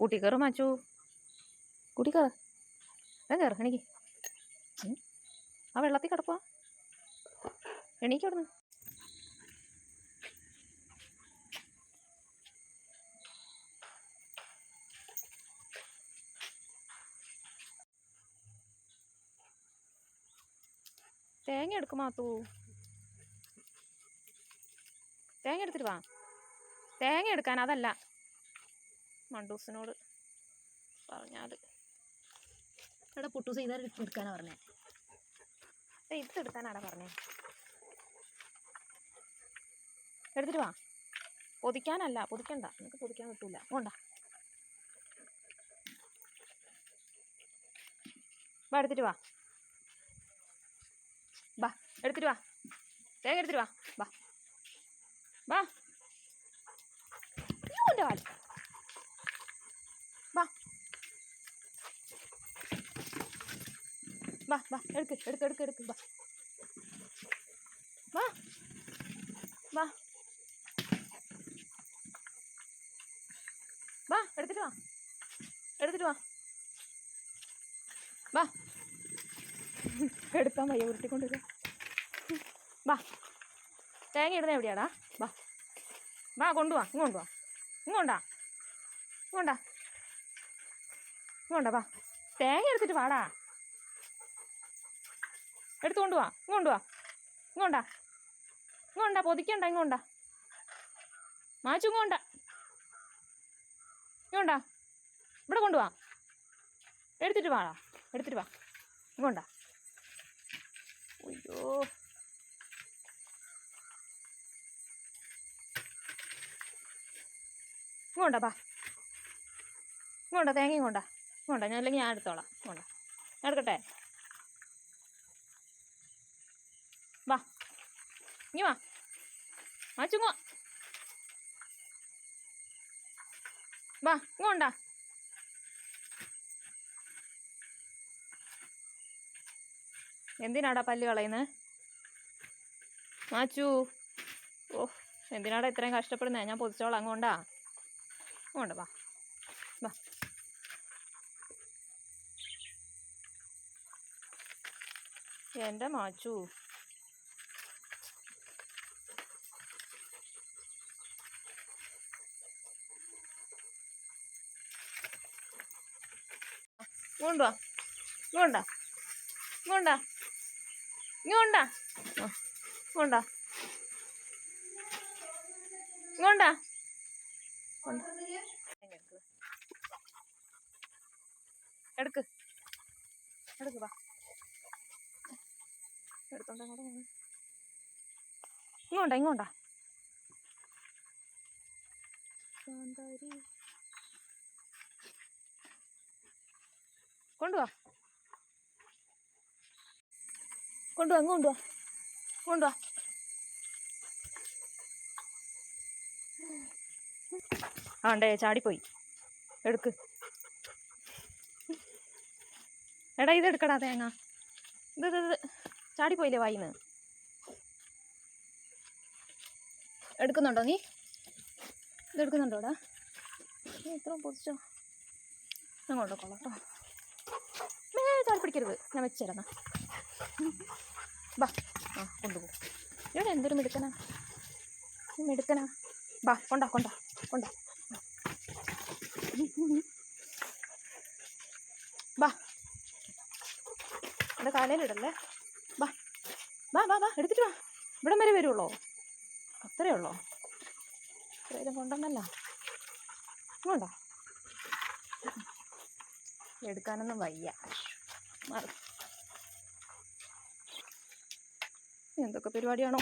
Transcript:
കൂട്ടി കയറ് മാച്ചു. കൂട്ടി കയറ്. വേഗം കയറ് എണീക്ക്. ആ വെള്ളത്തിൽ കിടക്കുക എണീക്ക് അവിടുന്ന്. തേങ്ങ എടുക്കും മാത്തു. തേങ്ങ എടുത്തിട്ട് വാ. തേങ്ങ എടുക്കാൻ അതല്ല. മണ്ടൂസിനോട് പറഞ്ഞാൽ എടാ പുട്ടൂസ് ഇതാ എടുക്കാനാണ് പറഞ്ഞേ. ഇത് എടുക്കാനാടാ പറഞ്ഞേ. എടുത്തിട്ട് വാ. പൊതിക്കാനല്ല പൊതിക്കണ്ട. നിനക്ക് പൊതിക്കാൻ കിട്ടൂല. കൊണ്ട. വാ എടുത്തിട്ട് വാ. വാ എടുത്തിട്ട് വാ. തേങ്ങ എടുത്തിട്ട് വാ. വാ. വാ അയ്യോ, എന്റെ കാൽ വാ വാ വാ എടുക്ക് എടുക്ക് എടുക്ക് എടുക്ക്. വാ. വാ. വാ. വാ എടുത്തിട്ട് വാ. എടുത്തിട്ട് വാ. വാ. എടുക്കാൻ വയ്യ ഉരുട്ടിക്കൊണ്ടിരിക്ക. വാ. തേങ്ങ ഇടുന്ന എവിടെയാടാ? വാ. വാ കൊണ്ടുവാ ഇങ്ങോട്ട് വാ. ഇങ്ങോണ്ടാ ഇങ്ങോണ്ടാ ഇങ്ങോണ്ടാ വാ. തേങ്ങ എടുത്തിട്ട് വാടാ. എടുത്തുകൊണ്ട് വാ ഇങ്ങോണ്ട് വാ ഇങ്ങോണ്ടാ ഇങ്ങോണ്ടാ പൊതിക്കണ്ട ഇങ്ങോണ്ടാ മാച്ചു ഇങ്ങോണ്ട ഇങ്ങോണ്ടാ ഇവിടെ കൊണ്ടുവാ. എടുത്തിട്ട് വാടാ. എടുത്തിട്ട് വാ. ഇങ്ങോണ്ടാ അയ്യോ. ഇങ്ങോണ്ടാ പാ ഇങ്ങോണ്ടാ തേങ്ങ ഇങ്ങോണ്ടാ ഇങ്ങോണ്ടാ ഞാൻ അല്ലെങ്കിൽ ഞാൻ എടുത്തോളാം. ഇങ്ങോണ്ടാ എടുക്കട്ടെ? വാ. ഇങ്ങി വാ. മാച്ചുങ്ങ വാ ഇങ്ങോണ്ടാ എന്തിനാടാ പല്ല് കളയുന്നത് മാച്ചു. ഓ എന്തിനാടാ ഇത്രയും കഷ്ടപ്പെടുന്നത് ഞാൻ പൊതിച്ചോളാം. അങ്ങോണ്ടാ അങ്ങോട്ട് വാ. വാ. എന്റെ മാച്ചു. ഇങ്ങോട്ട് വാ. ഇങ്ങോണ്ടാ ഇങ്ങോണ്ടാ ഇങ്ങോണ്ടാ ഇങ്ങോണ്ട ഇങ്ങോണ്ടാ ഇങ്ങോണ്ടാ എടുക്ക്. എടുക്ക് വാ. എടുത്തോണ്ട ഇങ്ങോണ്ട ഇങ്ങോട്ടാ കാന്താരി കൊണ്ടുവാ. കൊണ്ടുവാ അങ്ങ് കൊണ്ടുവാ. കൊണ്ടുവാ. ആ ഉണ്ടേ ചാടിപ്പോയി. എടുക്ക്. എടാ ഇത് എടുക്കടാ തേങ്ങ. ഇത് ഇത് ചാടിപ്പോയില്ലേ വായിന്ന്? എടുക്കുന്നുണ്ടോ നീ? ഇത് എടുക്കുന്നുണ്ടോടാ നീ ഇത്രയും പൊതിച്ചോ. ഞാൻ കൊണ്ടുപോക്കോളാം കേട്ടോ. ചാടി പിടിക്കരുത്. ഞാൻ വെച്ചുതരാം ബാ ആ കൊണ്ടുപോകും ഇവിടെ എന്തൊരു മിടുക്കനാ. മിടുക്കനാ. ബാ കൊണ്ടാ കൊണ്ടാ കൊണ്ടാ. ബാ. എന്റെ കാലയിലിടല്ലേ ബാ ബാ ബാ ബാ എടുത്തിട്ട് വാ. ഇവിടം വരെ വരുള്ളോ? അത്രയേ ഉള്ളോ? ഇത്രയും കൊണ്ടെന്നല്ല ഇങ്ങോട്ടാ. എടുക്കാനൊന്നും വയ്യ. എന്തൊക്കെ പരിപാടിയാണോ?